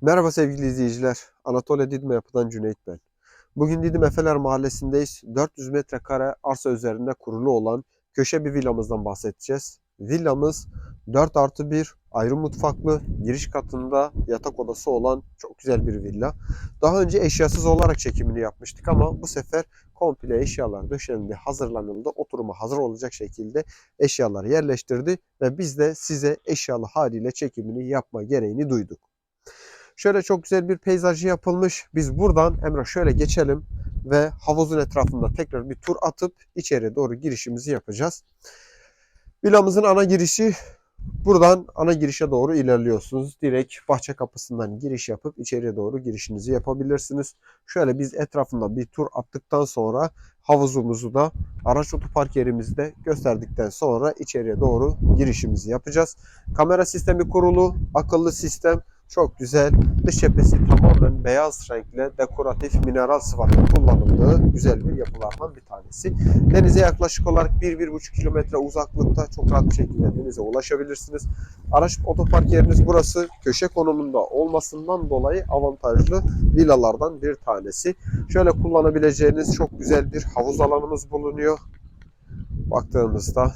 Merhaba sevgili izleyiciler. Anatolia Didim Yapı'dan Cüneyt ben. Bugün Didim Efeler Mahallesi'ndeyiz. 400 metrekare arsa üzerinde kurulu olan köşe bir villamızdan bahsedeceğiz. Villamız 4 artı 1 ayrı mutfaklı, giriş katında yatak odası olan çok güzel bir villa. Daha önce eşyasız olarak çekimini yapmıştık ama bu sefer komple eşyalar döşendi, hazırlanıldı. Oturuma hazır olacak şekilde eşyalar yerleştirdi ve biz de size eşyalı haliyle çekimini yapma gereğini duyduk. Şöyle çok güzel bir peyzajı yapılmış. Biz buradan Emre şöyle geçelim ve havuzun etrafında tekrar bir tur atıp içeri doğru girişimizi yapacağız. Villamızın ana girişi buradan ana girişe doğru ilerliyorsunuz. Direkt bahçe kapısından giriş yapıp içeriye doğru girişinizi yapabilirsiniz. Şöyle biz etrafında bir tur attıktan sonra havuzumuzu da araç otopark yerimizi de gösterdikten sonra içeriye doğru girişimizi yapacağız. Kamera sistemi kurulu, akıllı sistem çok güzel. Dış cephesi tamamen beyaz renkle dekoratif mineral sıfatı kullanıldığı güzel bir yapılardan bir tanesi. Denize yaklaşık olarak 1-1,5 kilometre uzaklıkta çok rahat bir şekilde denize ulaşabilirsiniz. Araç otopark yeriniz burası köşe konumunda olmasından dolayı avantajlı villalardan bir tanesi. Şöyle kullanabileceğiniz çok güzel bir havuz alanımız bulunuyor. Baktığımızda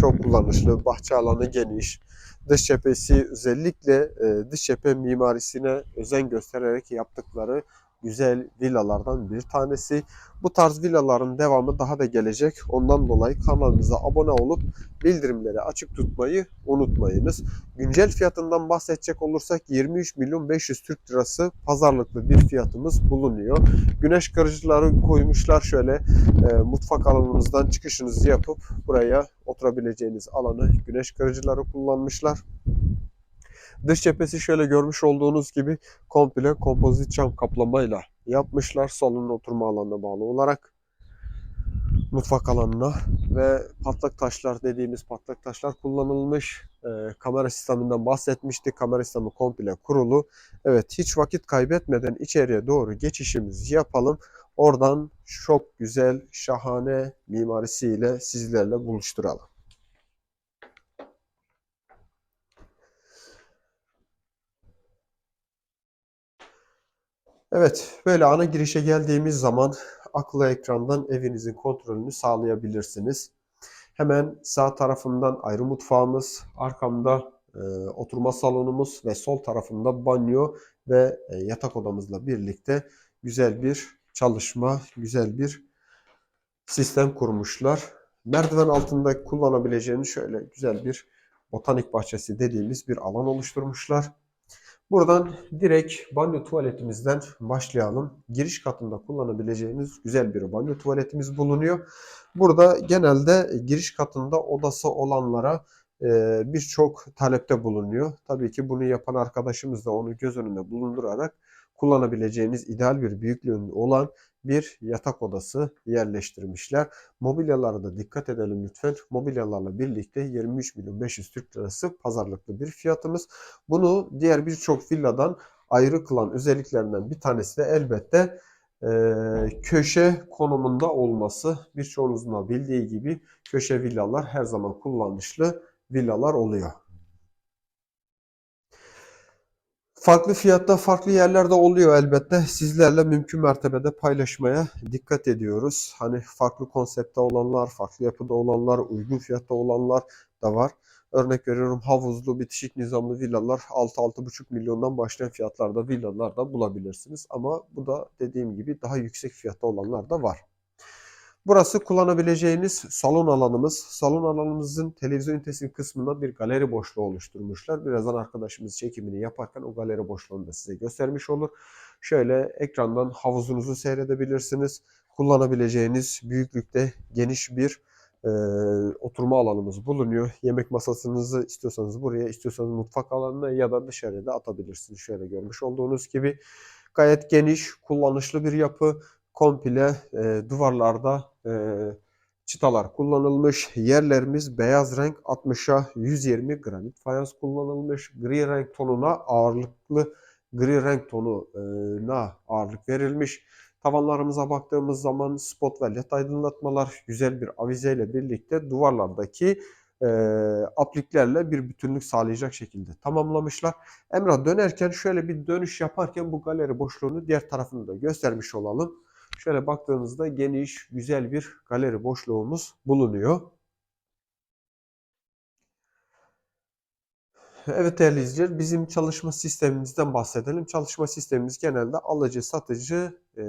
çok kullanışlı, bahçe alanı geniş, dış cephesi özellikle dış cephe mimarisine özen göstererek yaptıkları güzel villalardan bir tanesi. Bu tarz villaların devamı daha da gelecek. Ondan dolayı kanalımıza abone olup bildirimleri açık tutmayı unutmayınız. Güncel fiyatından bahsedecek olursak 23 milyon 500 Türk lirası pazarlıklı bir fiyatımız bulunuyor. Güneş kırıcıları koymuşlar şöyle e, mutfak alanınızdan çıkışınızı yapıp buraya oturabileceğiniz alanı güneş kırıcıları kullanmışlar. Dış cephesi şöyle görmüş olduğunuz gibi komple kompozit cam kaplamayla yapmışlar. Salonun oturma alanına bağlı olarak mutfak alanına ve patlak taşlar dediğimiz patlak taşlar kullanılmış. Ee, kamera sisteminden bahsetmiştik. Kamera sistemi komple kurulu. Evet hiç vakit kaybetmeden içeriye doğru geçişimizi yapalım. Oradan çok güzel, şahane mimarisiyle sizlerle buluşturalım. Evet, böyle ana girişe geldiğimiz zaman akıllı ekrandan evinizin kontrolünü sağlayabilirsiniz. Hemen sağ tarafından ayrı mutfağımız, arkamda e, oturma salonumuz ve sol tarafında banyo ve e, yatak odamızla birlikte güzel bir çalışma, güzel bir sistem kurmuşlar. Merdiven altında kullanabileceğiniz şöyle güzel bir botanik bahçesi dediğimiz bir alan oluşturmuşlar. Buradan direkt banyo tuvaletimizden başlayalım. Giriş katında kullanabileceğiniz güzel bir banyo tuvaletimiz bulunuyor. Burada genelde giriş katında odası olanlara e, birçok talepte bulunuyor. Tabii ki bunu yapan arkadaşımız da onu göz önünde bulundurarak kullanabileceğiniz ideal bir büyüklüğünde olan bir yatak odası yerleştirmişler. Mobilyalara da dikkat edelim lütfen. Mobilyalarla birlikte 23 milyon 500 Türk lirası pazarlıklı bir fiyatımız. Bunu diğer birçok villadan ayrı kılan özelliklerinden bir tanesi de elbette e, köşe konumunda olması. Birçoğunuzun da bildiği gibi köşe villalar her zaman kullanışlı villalar oluyor. Farklı fiyatta farklı yerlerde oluyor elbette. Sizlerle mümkün mertebede paylaşmaya dikkat ediyoruz. Hani farklı konsepte olanlar, farklı yapıda olanlar, uygun fiyatta olanlar da var. Örnek veriyorum havuzlu, bitişik nizamlı villalar 6-6,5 milyondan başlayan fiyatlarda villalar da bulabilirsiniz. Ama bu da dediğim gibi daha yüksek fiyatta olanlar da var. Burası kullanabileceğiniz salon alanımız. Salon alanımızın televizyon ünitesinin kısmında bir galeri boşluğu oluşturmuşlar. Birazdan arkadaşımız çekimini yaparken o galeri boşluğunu da size göstermiş olur. Şöyle ekrandan havuzunuzu seyredebilirsiniz. Kullanabileceğiniz büyüklükte geniş bir e, oturma alanımız bulunuyor. Yemek masasınızı istiyorsanız buraya, istiyorsanız mutfak alanına ya da dışarıda atabilirsiniz. Şöyle görmüş olduğunuz gibi gayet geniş, kullanışlı bir yapı komple e, duvarlarda e, çıtalar kullanılmış. Yerlerimiz beyaz renk 60'a 120 granit fayans kullanılmış. Gri renk tonuna ağırlıklı gri renk tonuna ağırlık verilmiş. Tavanlarımıza baktığımız zaman spot ve led aydınlatmalar güzel bir avizeyle birlikte duvarlardaki e, apliklerle bir bütünlük sağlayacak şekilde tamamlamışlar. Emrah dönerken şöyle bir dönüş yaparken bu galeri boşluğunu diğer tarafını da göstermiş olalım. Şöyle baktığınızda geniş, güzel bir galeri boşluğumuz bulunuyor. Evet değerli izleyiciler, bizim çalışma sistemimizden bahsedelim. Çalışma sistemimiz genelde alıcı, satıcı e,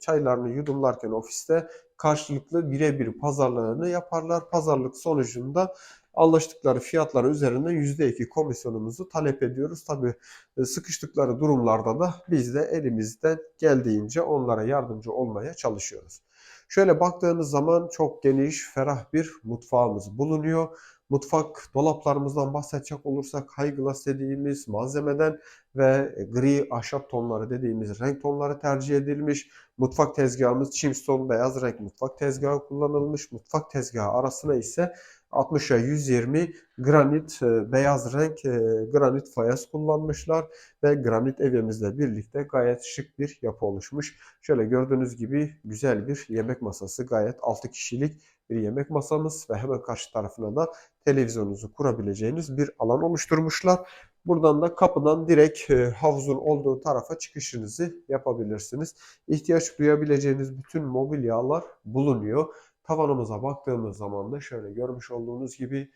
çaylarını yudumlarken ofiste karşılıklı birebir pazarlığını yaparlar. Pazarlık sonucunda anlaştıkları fiyatlar üzerinden %2 komisyonumuzu talep ediyoruz. Tabii e, sıkıştıkları durumlarda da biz de elimizden geldiğince onlara yardımcı olmaya çalışıyoruz. Şöyle baktığınız zaman çok geniş, ferah bir mutfağımız bulunuyor. Mutfak dolaplarımızdan bahsedecek olursak high glass dediğimiz malzemeden ve gri ahşap tonları dediğimiz renk tonları tercih edilmiş. Mutfak tezgahımız Chimstone beyaz renk mutfak tezgahı kullanılmış. Mutfak tezgahı arasına ise 60'a 120 granit e, beyaz renk e, granit fayans kullanmışlar ve granit evimizle birlikte gayet şık bir yapı oluşmuş. Şöyle gördüğünüz gibi güzel bir yemek masası gayet 6 kişilik bir yemek masamız ve hemen karşı tarafına da televizyonunuzu kurabileceğiniz bir alan oluşturmuşlar. Buradan da kapıdan direkt e, havuzun olduğu tarafa çıkışınızı yapabilirsiniz. İhtiyaç duyabileceğiniz bütün mobilyalar bulunuyor. Tavanımıza baktığımız zaman da şöyle görmüş olduğunuz gibi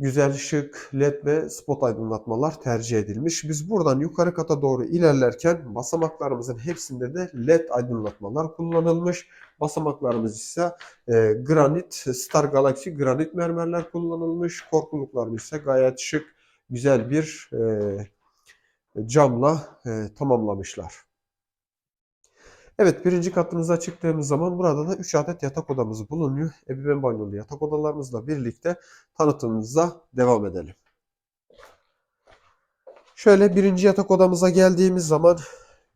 güzel şık led ve spot aydınlatmalar tercih edilmiş. Biz buradan yukarı kata doğru ilerlerken basamaklarımızın hepsinde de led aydınlatmalar kullanılmış. Basamaklarımız ise e, granit, Star Galaxy granit mermerler kullanılmış. Korkuluklarımız ise gayet şık, güzel bir e, camla e, tamamlamışlar. Evet birinci katımıza çıktığımız zaman burada da 3 adet yatak odamız bulunuyor. Ebeveyn banyolu yatak odalarımızla birlikte tanıtımımıza devam edelim. Şöyle birinci yatak odamıza geldiğimiz zaman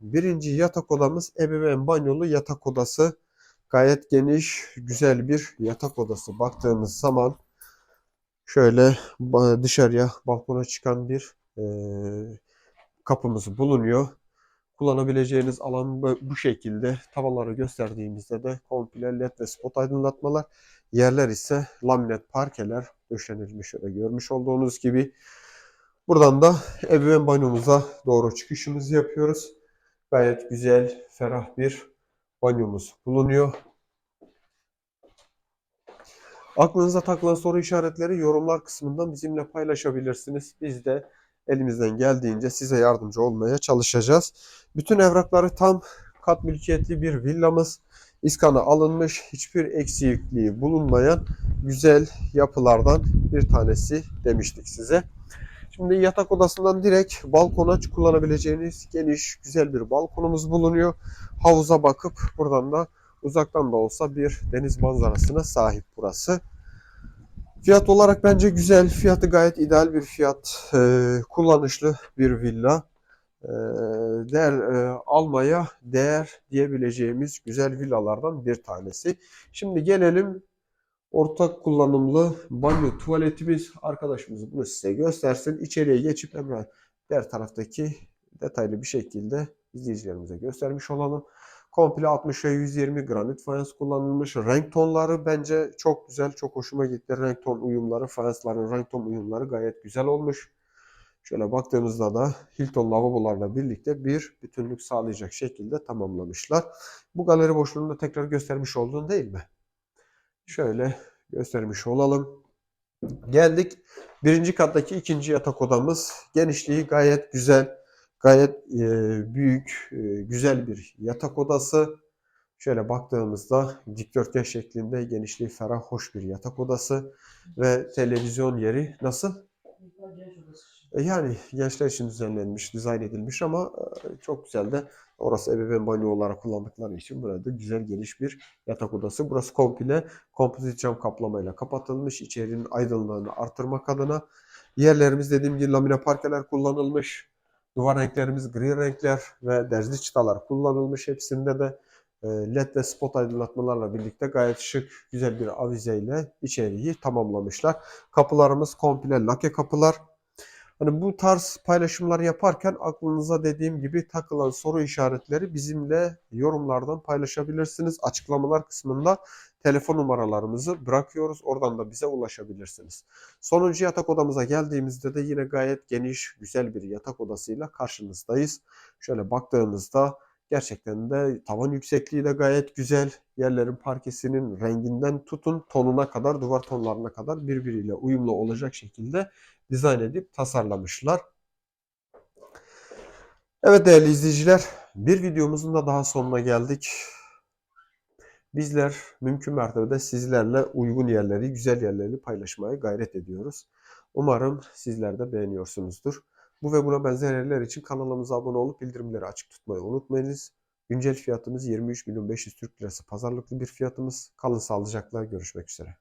birinci yatak odamız ebeveyn banyolu yatak odası. Gayet geniş, güzel bir yatak odası. Baktığımız zaman şöyle dışarıya balkona çıkan bir e, kapımız bulunuyor. Kullanabileceğiniz alan bu şekilde. Tavanları gösterdiğimizde de komple led ve spot aydınlatmalar. Yerler ise laminat parkeler döşenilmiş. Şöyle görmüş olduğunuz gibi. Buradan da ebeveyn banyomuza doğru çıkışımızı yapıyoruz. Gayet güzel, ferah bir banyomuz bulunuyor. Aklınıza takılan soru işaretleri yorumlar kısmından bizimle paylaşabilirsiniz. Biz de elimizden geldiğince size yardımcı olmaya çalışacağız. Bütün evrakları tam kat mülkiyetli bir villamız. İskanı alınmış, hiçbir eksikliği bulunmayan güzel yapılardan bir tanesi demiştik size. Şimdi yatak odasından direkt balkona kullanabileceğiniz geniş, güzel bir balkonumuz bulunuyor. Havuza bakıp buradan da uzaktan da olsa bir deniz manzarasına sahip burası. Fiyat olarak bence güzel. Fiyatı gayet ideal bir fiyat. Ee, kullanışlı bir villa. Ee, değer e, almaya değer diyebileceğimiz güzel villalardan bir tanesi. Şimdi gelelim ortak kullanımlı banyo tuvaletimiz. Arkadaşımız bunu size göstersin. İçeriye geçip hemen diğer taraftaki detaylı bir şekilde izleyicilerimize göstermiş olalım. Komple 60'a 120 granit fayans kullanılmış. Renk tonları bence çok güzel. Çok hoşuma gitti. Renk ton uyumları, fayansların renk ton uyumları gayet güzel olmuş. Şöyle baktığımızda da Hilton lavabolarla birlikte bir bütünlük sağlayacak şekilde tamamlamışlar. Bu galeri boşluğunu da tekrar göstermiş olduğun değil mi? Şöyle göstermiş olalım. Geldik birinci kattaki ikinci yatak odamız. Genişliği gayet güzel. Gayet e, büyük, e, güzel bir yatak odası. Şöyle baktığımızda dikdörtgen şeklinde genişliği ferah, hoş bir yatak odası ve televizyon yeri nasıl? E, yani gençler için düzenlenmiş, dizayn edilmiş ama e, çok güzel de orası ebeveyn banyo olarak kullandıkları için burada güzel geniş bir yatak odası. Burası komple kompozit cam kaplamayla kapatılmış. İçerinin aydınlığını artırmak adına yerlerimiz dediğim gibi lamine parkeler kullanılmış. Duvar renklerimiz gri renkler ve derzli çıtalar kullanılmış. Hepsinde de e, led ve spot aydınlatmalarla birlikte gayet şık, güzel bir avizeyle içeriği tamamlamışlar. Kapılarımız komple lake kapılar. Hani bu tarz paylaşımlar yaparken aklınıza dediğim gibi takılan soru işaretleri bizimle yorumlardan paylaşabilirsiniz. Açıklamalar kısmında telefon numaralarımızı bırakıyoruz. Oradan da bize ulaşabilirsiniz. Sonuncu yatak odamıza geldiğimizde de yine gayet geniş, güzel bir yatak odasıyla karşınızdayız. Şöyle baktığımızda gerçekten de tavan yüksekliği de gayet güzel. Yerlerin parkesinin renginden tutun tonuna kadar, duvar tonlarına kadar birbiriyle uyumlu olacak şekilde dizayn edip tasarlamışlar. Evet değerli izleyiciler, bir videomuzun da daha sonuna geldik. Bizler mümkün mertebede sizlerle uygun yerleri, güzel yerleri paylaşmaya gayret ediyoruz. Umarım sizler de beğeniyorsunuzdur. Bu ve buna benzer yerler için kanalımıza abone olup bildirimleri açık tutmayı unutmayınız. Güncel fiyatımız 23 milyon 500 Türk Lirası pazarlıklı bir fiyatımız. Kalın sağlıcakla görüşmek üzere.